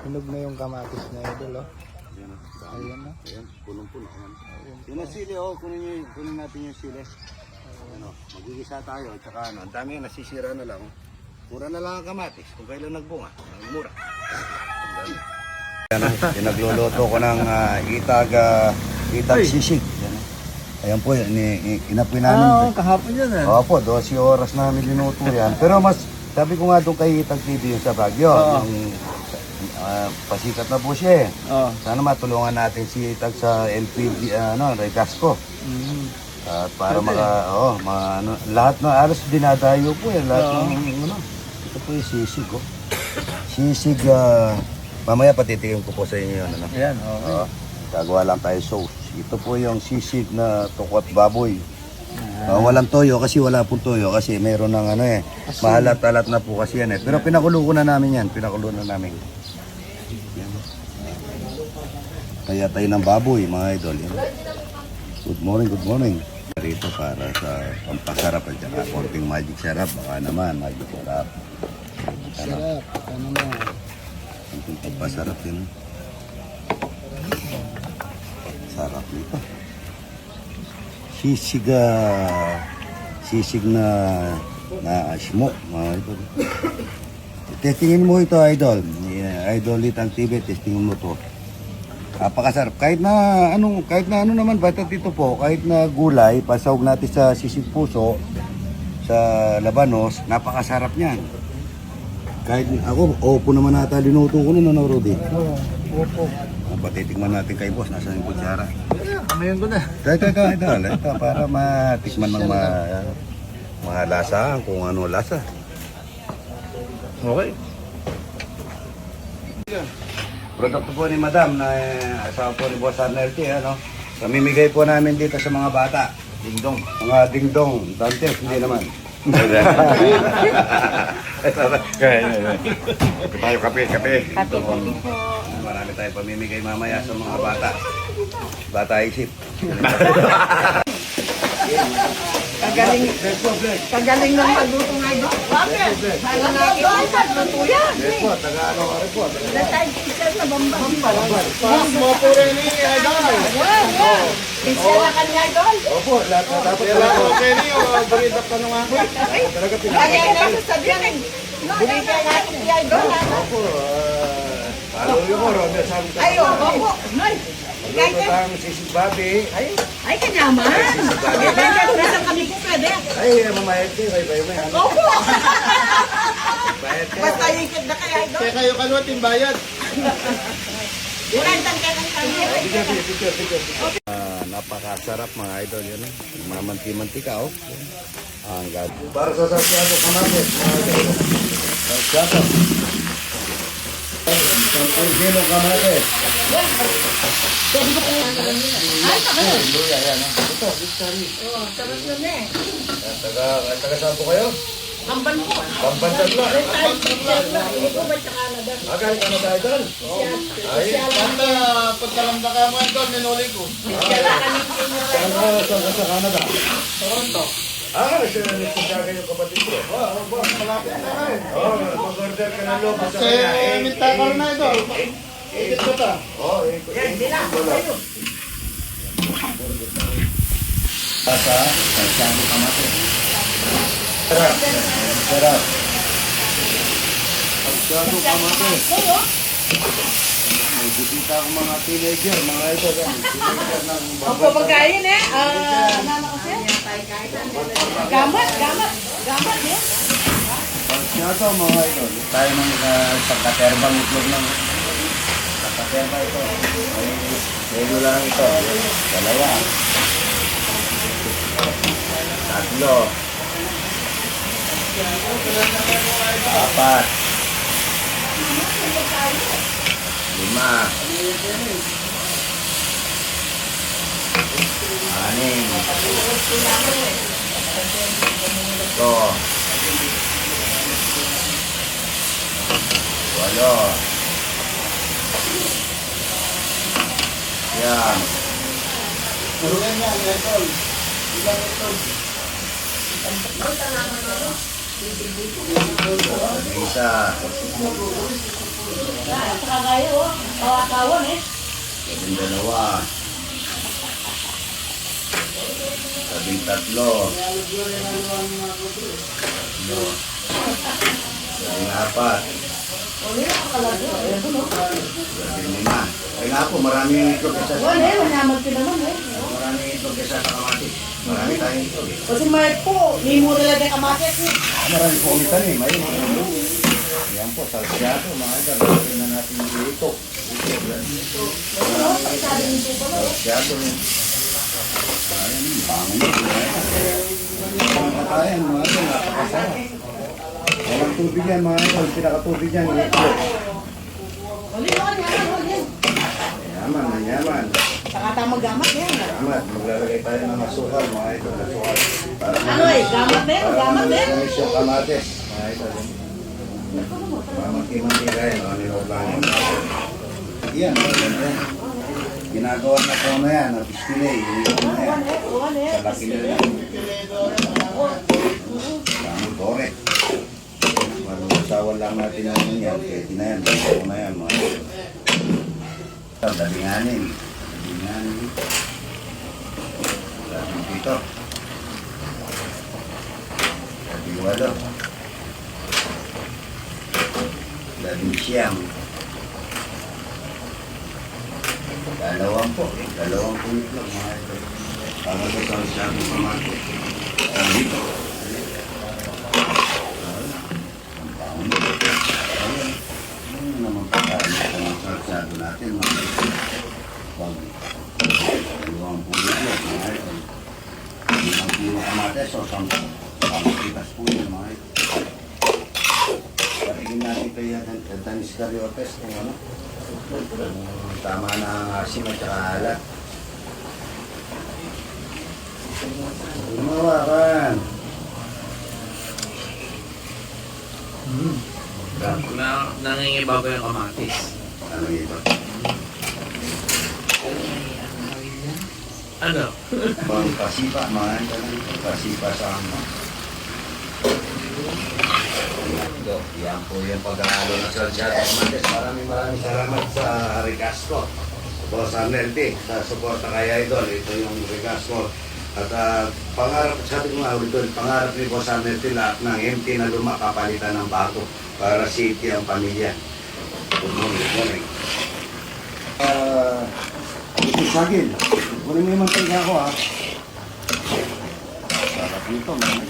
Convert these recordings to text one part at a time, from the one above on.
Hinog na yung kamatis na idol, oh. Ayan, oh. Ayan na. Ayan, punong-puno. Ayan. Ayun. Yun ang sili, oh. Kunin, nyo, yun. kunin natin yung sili. Ano, magigisa tayo. At saka ano, ang dami yan, nasisira na lang. oh. Mura na lang ang kamatis. Kung kailan nagbunga, ang mura. Ang dami. Yan, oh. Pinagluluto ko ng ah, itag, ah, itag sisig. Yan, oh. Ayan po, ini, inapoy namin. kahapon yun eh. Opo, 12 oras namin linuto yan. Pero mas, sabi ko nga doon kay Itag TV yung sa Baguio. Oo. Yung, ah, pasikat na po siya eh. Oh. Sana matulungan natin si Itag sa LPG, ano, Recasco. Mm. At para maka, oh, ma, ano, lahat na, alas dinadayo po yan. Lahat Oo. ng, ano, ito po yung sisig, oh. Sisig, ah, mamaya patitigin ko po sa inyo yun, ano. Ayan, okay. Oo. Gagawa lang tayo sauce. Ito po yung sisig na tukwat baboy. Ah, walang toyo kasi wala pong toyo kasi meron ng ano eh. Mahalat-alat na po kasi yan eh. Pero pinakulo ko na namin yan. Pinakulo na namin. Yan. Kaya tayo ng baboy mga idol. Yan. Good morning, good morning. Rito para sa pampasarap at saka konting magic sarap. Baka naman magic sarap. Sarap. Ano mo? Konting pampasarap yun. Sarap nito. Sisig, sisig na na asmo, mga idol. Testingin mo ito, idol. Idol Litang TV, testingin mo to. Napakasarap. Kahit na ano, kahit na ano naman bata dito po, kahit na gulay, pasawag natin sa sisig puso sa labanos, napakasarap niyan. Kahit ako, opo naman nata linuto ko nun, ano, Rudy? Oo. Opo. Patitikman natin kay boss, nasa yung kutsara. Kamayan ko na. Ito, ito, ito, ito, para matikman ng ma, mahalasa kung ano lasa. Okay. Produkto po ni Madam na eh, asawa po ni Boss Arnelty, ano? Pamimigay po namin dito sa mga bata. Dingdong. Mga dingdong. Dantes, hindi naman. Tayo kape, kape. Kape po. Marami tayong pamimigay mamaya sa mga bata. Bata isip. Kagaling, kagaling ng pagluto nga ito. Bakit? Sana natin ang pagluto yan. Report, taga ano ka report. Latay isa sa bambang. Pas mo po rin ni idol. Isa na kanya idol. Opo, lahat na dapat lang okay niyo. Breed up tanong ako. talaga Kaya na sasabihin. Binigyan natin si idol. Opo, nyo ko, Romeo Sam. Ay, opo. Ay, Magluto tayong sisig babi. Ay, ay kanyaman. Nasaan kami po pwede? Ay, mamayad kayo, kayo kayo may ano. Opo. Bayad kayo. Basta higit na kaya idol. Kaya kayo kalwat yung bayad. Ulantan ka ng kanya. Ah, napakasarap mga idol yun. eh. Mamanti-mantika oh. Ang gad. Para sa sasyado kamatis mga idol. Sampung kilo kamatis. Ay, saka. Luya yan ah. Ito, victory. Oh, sarap nun eh. Taga, taga saan po kayo? Hamban po. Pambansan ba? Ay, hindi ko ba sa Canada? Agad ka na sa idol? Ay, Banda, pagkalamda ka mo ito, minuli ko. saan sa Canada? Toronto. Ah, siya nagsasaga yung kapatid ko. Oh, boss, malapit na kayo. Oh, mag-order ka ng lobo sa Kasi kanya. Eh, mintakal na ito. Ikit ko ta. Oh, eh, Yan, sila. Ayun. Sa Santiago Kamate. Sarap. Sarap. Santiago Kamate. May bisita akong mga teenager, mga ito. Teenager ng Opo, pagkain eh. Ah, ano kasi? Gamat, gamat. Gamat eh. Santiago, mga ito. Tayo ng uh, pagkaterbang itlog ng pagkaterba ito. Ay, Pwede lang ito. Dalawa. Tatlo. Apat. Lima. Anim. Ito. Walo. Yan. Marugan yan, idol. Isa. Kawakawan eh. Labing dalawa. Labing tatlo. Tatlo. Labing apat. Labing lima. Ay nga po, marami yung itlog kesa sa Wala eh, ka naman eh. Marami yung itlog kesa sa kamatis. Marami tayong itlog eh. Kasi may po, hindi mo talaga kamatis eh. Marami po kami tanim. Ayun. Yan po, salsyado. Mga ito, lagyan na natin itlog. Salsyado. Ayan, bangon na. Mga katayan, mga ito, napakasarap. Walang tubig yan, mga ito. Pinakatubig yan, yaman. Yaman. Saka tamang gamat yan. Yaman, maglalagay tayo ng masukal, mga masukal. Para Ano eh, gamat din, gamat din. Para yung kamates, mga ito. Para magkimantika yan, o nilobangin. Yan, yan. Ginagawa na po na yan, na display. Iniwan na yan. Eh, eh. Kalaki na yan. Tamang tore. Marusawan lang natin ang yan. Pwede na yan. Pwede na yan. Mga dalinganin. Dalinganin. Labing dito. Labing walo. Siyam. Dalawang po. Eh, dalawang po itlog mga ito. Para sa sa sabi sa market. Ang dito. Ang baon. Ayun. Ano naman pagkain sa mga sarsado natin. Mga ito. Pag dalawang po itlog mga ito. Isang kilo kamates o sampo. Pangkitas po yun mga ito. Patigin natin kaya Danis Cariotes kung ano. Kung tama na ang asim at saka alat. Gumawa kan. Na, nangingibago yung kamatis. Ito? Ano? Pang pasipa, mga ito. Pasipa sa ano. Ito, yan po yung pag-aalo ng Salsyado Comandes. Maraming maraming salamat sa Ricasco. Boss Arnel D. Sa suporta kay Idol. Ito yung Ricasco. At ah, pangarap, sabi ko nga ulit pangarap ni Boss Arnel D lahat ng empty na luma kapalitan ng bago para safety ang pamilya. Good morning, good morning. Ah, ito sagin. Kunin mo yung mantika ko ha. Sarap nito, man.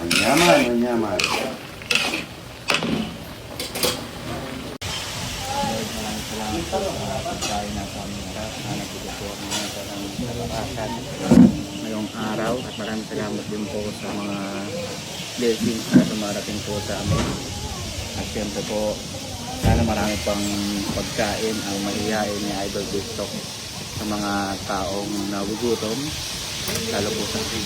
Manyaman, manyaman. ngayong araw at maraming salamat din po sa mga blessings na dumarating po sa amin. At syempre po, sana marami pang pagkain ang maihain ni Idol Gusto sa mga taong nagugutom, lalo po sa akin.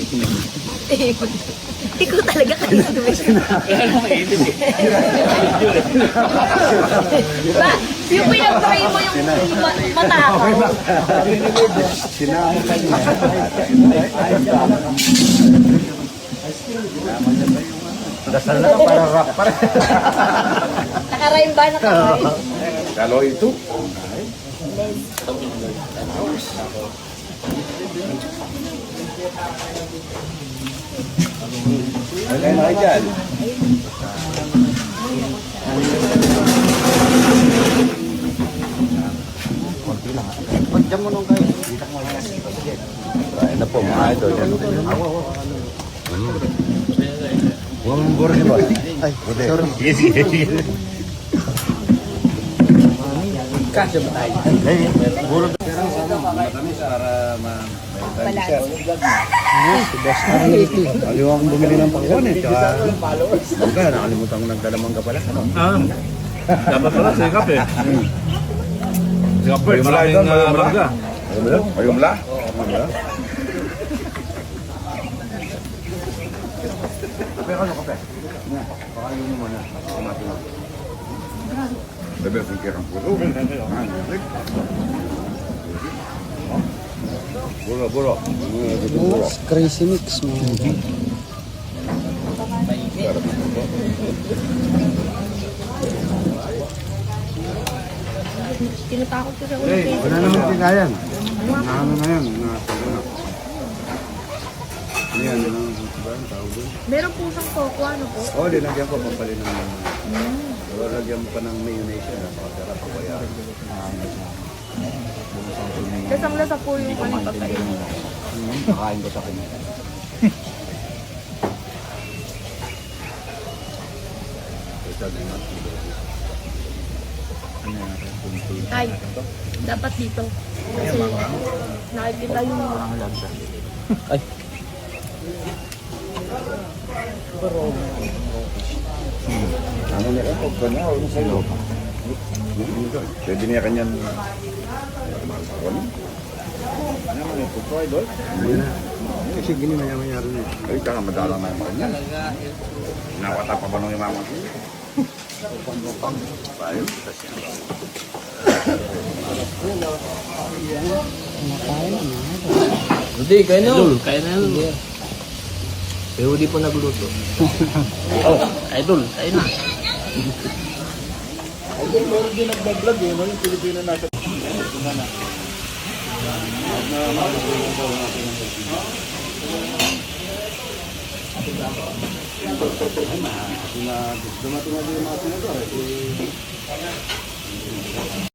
Ikaw talaga kayo Ba, yung pinag-try mo yung ma- matakaw. Sinama ka niya. Dasal na para rock pa rin. Nakarain ba? Nakarain. Kalo ito. Ay, na dyan. Kain na po mga idol. Yan. Huwag mong buro di ba? Ay, buti. Sige, sige. Kasya ba tayo? Eh. Pero ano, matamis para ma... Aliwang bumili ng pangkon eh. Tsaka, Baga, nakalimutan ko nagdalamang ka pala. Ano? Ah, dapat pala sikap eh. Sikap eh, maraming uh, marga. Ayun la? Kape ka, kape. Nga, pakain mo ako. Bebe, kung kirang pulo. Buro, buro. Crazy mix mo. Tinatakot ko sa ulo. Wala naman tinayan. Ano na yan? Nasa na. Ano yan? Ano ba ang tawag doon? Meron po siyang coco, ano po? Oo, oh, linagyan ko pampalin ng mm. Pero lagyan mo pa ng mayonnaise yan. Napakasarap ko kaya. Lasang lasa po yung ano pagkain. Kakain ko sa kanya. Ay, dapat dito. Kasi nakikita yung Ano na? Pag kanya, mo sa'yo. Pwede niya kanyan. Ano? Ano mo yung puto, idol? Kasi gini na yung nangyari niya. Ay, kaka madalang na yung kanya. Nakata pa ba nung yung mama ko? Hindi, kain na. Idol, kain na. Pero di po nagluto. oh, idol, kain na. Idol, meron din nagbablog eh. Yung Pilipino nasa... dumating na din yung mga senador. Eh,